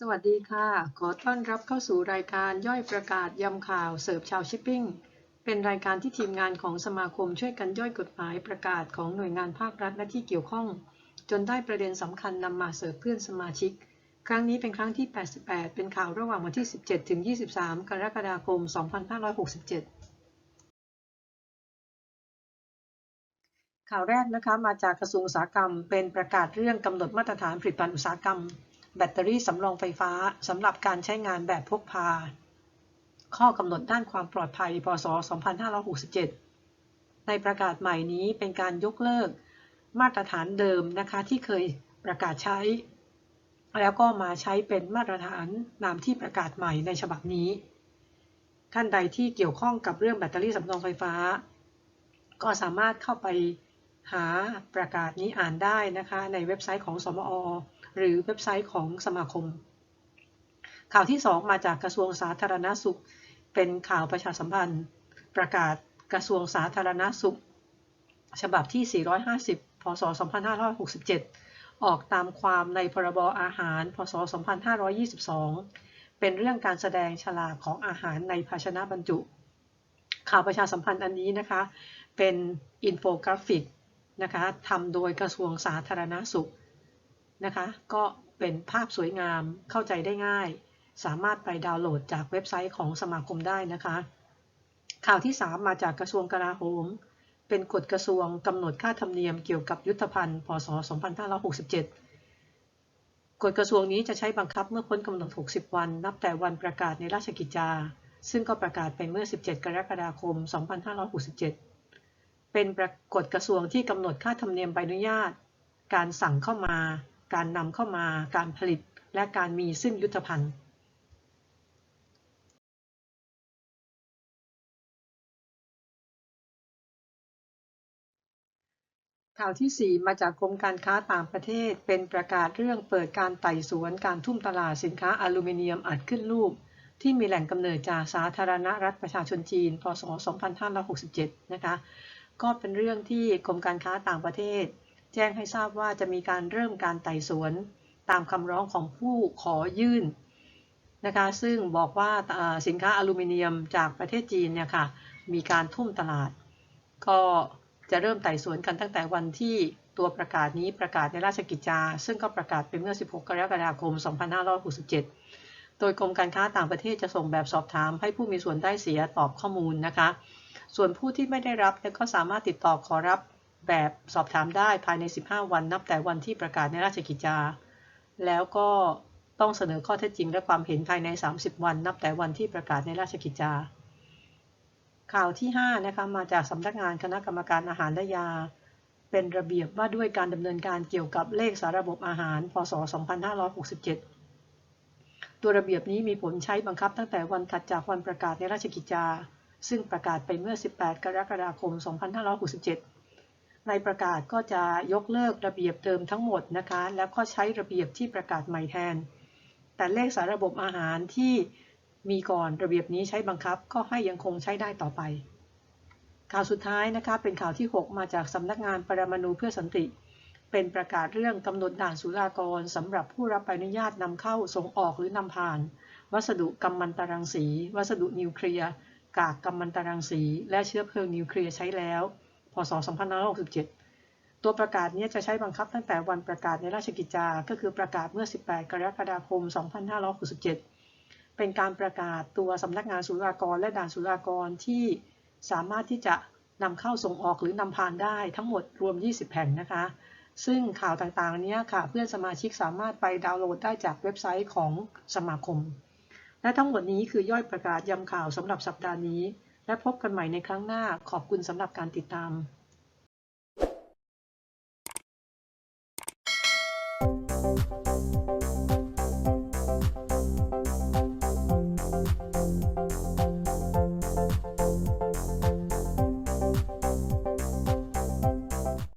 สวัสดีค่ะ ขอต้อนรับเข้าสู่รายการย่อยประกาศยำข่าวเสิร์ฟชาวชิปปิ้ง เป็นรายการที่ทีมงานของสมาคมช่วยกันย่อยกฎหมายประกาศของหน่วยงานภาครัฐและที่เกี่ยวข้อง จนได้ประเด็นสำคัญนำมาเสิร์ฟเพื่อนสมาชิก ครั้งนี้เป็นครั้งที่ 88 เป็นข่าวระหว่างวันที่ 17 ถึง 23 กรกฎาคม 2567ข่าวแรกนะคะมาจากกระทรวงอุตสาหกรรม เป็นประกาศเรื่องกำหนดมาตรฐานผลิตภัณฑ์อุตสาหกรรม แบตเตอรี่สำรองไฟฟ้าสำหรับการใช้งานแบบพกพา ข้อกำหนดด้านความปลอดภัย พศ 2567 ในประกาศใหม่นี้เป็นการยกเลิก มาตรฐานเดิมนะคะที่เคยประกาศใช้ แล้วก็มาใช้เป็นมาตรฐานนามที่ประกาศใหม่ในฉบับนี้ ท่านใดที่เกี่ยวข้องกับเรื่องแบตเตอรี่สำรองไฟฟ้า ก็สามารถเข้าไปหาประกาศนี้อ่านได้นะคะในเว็บไซต์ของสมอ หรือเว็บไซต์ของสมาคม ข่าวที่ 2 มาจากกระทรวงสาธารณสุข เป็นข่าวประชาสัมพันธ์ ประกาศกระทรวงสาธารณสุข ฉบับที่ 450 พศ 2567 ออกตามความในพรบอาหาร พศ 2522 เป็นเรื่องการแสดงฉลากของอาหารในภาชนะบรรจุ ข่าวประชาสัมพันธ์อันนี้นะคะ เป็นอินโฟกราฟิกนะคะทำโดยกระทรวงสาธารณสุข นะคะ ก็เป็นภาพสวยงามเข้าใจได้ง่าย สามารถไปดาวน์โหลดจากเว็บไซต์ของสมาคมได้นะคะ ข่าวที่ 3 มาจากกระทรวงกลาโหม เป็นกฎกระทรวงกำหนดค่าธรรมเนียมเกี่ยวกับยุทธภัณฑ์พศ 2567 กฎกระทรวงนี้จะใช้บังคับเมื่อพ้นกำหนด 60 วัน นับแต่วันประกาศในราชกิจจา ซึ่งก็ประกาศไปเมื่อ 17 กรกฎาคม 2567 เป็นกฎกระทรวงที่กำหนดค่าธรรมเนียมใบอนุญาต การสั่งเข้ามา การนำเข้ามา การผลิต และการมีซึ่งยุทธภัณฑ์ข่าวที่ 4 มาจากกรมการค้าต่างประเทศ เป็นประกาศเรื่องเปิดการไต่สวนการทุ่มตลาดสินค้าอลูมิเนียมอัดขึ้นรูป ที่มีแหล่งกำเนิดจากสาธารณรัฐประชาชนจีน พศ 2567 นะคะ ก็เป็นเรื่องที่กรมการค้าต่างประเทศ แจ้งให้ทราบว่าจะมีการเริ่มการไต่สวนตามคำร้องของผู้ขอยื่นนะคะซึ่งบอกว่าสินค้าอลูมิเนียมจากประเทศจีนเนี่ยค่ะมีการทุ่มตลาด ก็จะเริ่มไต่สวนกันตั้งแต่วันที่ตัวประกาศนี้ประกาศในราชกิจจา ซึ่งก็ประกาศไปเมื่อ 16 กรกฎาคม 2567 โดยกรมการค้าต่างประเทศจะส่งแบบสอบถาม ให้ผู้มีส่วนได้เสียตอบข้อมูลนะคะ ส่วนผู้ที่ไม่ได้รับก็สามารถติดต่อขอรับ แบบสอบถามได้ภายใน 15 วันนับแต่วันที่ประกาศในราชกิจจา แล้วก็ต้องเสนอข้อเท็จจริงและความเห็นภายใน 30 วันนับแต่วันที่ประกาศในราชกิจจา ข่าวที่5นะคะมาจากสำนักงานคณะกรรมการอาหารและยา เป็นระเบียบว่าด้วยการดำเนินการเกี่ยวกับเลขสาระบบอาหาร พศ 2567 ตัวระเบียบนี้มีผลใช้บังคับตั้งแต่วันถัดจากวันประกาศในราชกิจจา ซึ่งประกาศไปเมื่อ 18 กรกฎาคม 2567 ในประกาศก็จะยกเลิกระเบียบเดิมทั้งหมดนะคะ แล้วก็ใช้ระเบียบที่ประกาศใหม่แทน แต่เลขสารระบบอาหารที่มีก่อนระเบียบนี้ใช้บังคับก็ให้ยังคงใช้ได้ต่อไป ข่าวสุดท้ายนะคะเป็นข่าวที่ 6 มาจากสำนักงานปรมาณูเพื่อสันติ เป็นประกาศเรื่องกำหนดด่านศุลากรสำหรับผู้รับใบอนุญาตนำเข้าส่งออกหรือนำผ่าน วัสดุกัมมันตรังสี วัสดุนิวเคลียร์กากกัมมันตรังสี และเชื้อเพลิงนิวเคลียร์ใช้แล้ว พศ 2567 ตัวประกาศนี้จะใช้บังคับตั้งแต่วันประกาศในราชกิจจา ก็คือประกาศเมื่อ 18 กรกฎาคม 2567 เป็นการประกาศตัวสำนักงานศุลากรและด่านศุลากรที่สามารถที่จะนำเข้าส่งออกหรือนำผ่านได้ทั้งหมดรวม 20 แห่งนะคะ ซึ่งข่าวต่างๆนี้ค่ะ เพื่อนสมาชิกสามารถไปดาวน์โหลดได้จากเว็บไซต์ของสมาคม และทั้งหมดนี้คือย่อยประกาศย้ำข่าวสำหรับสัปดาห์นี้ และพบกันใหม่ในครั้งหน้า ขอบคุณสำหรับการติดตาม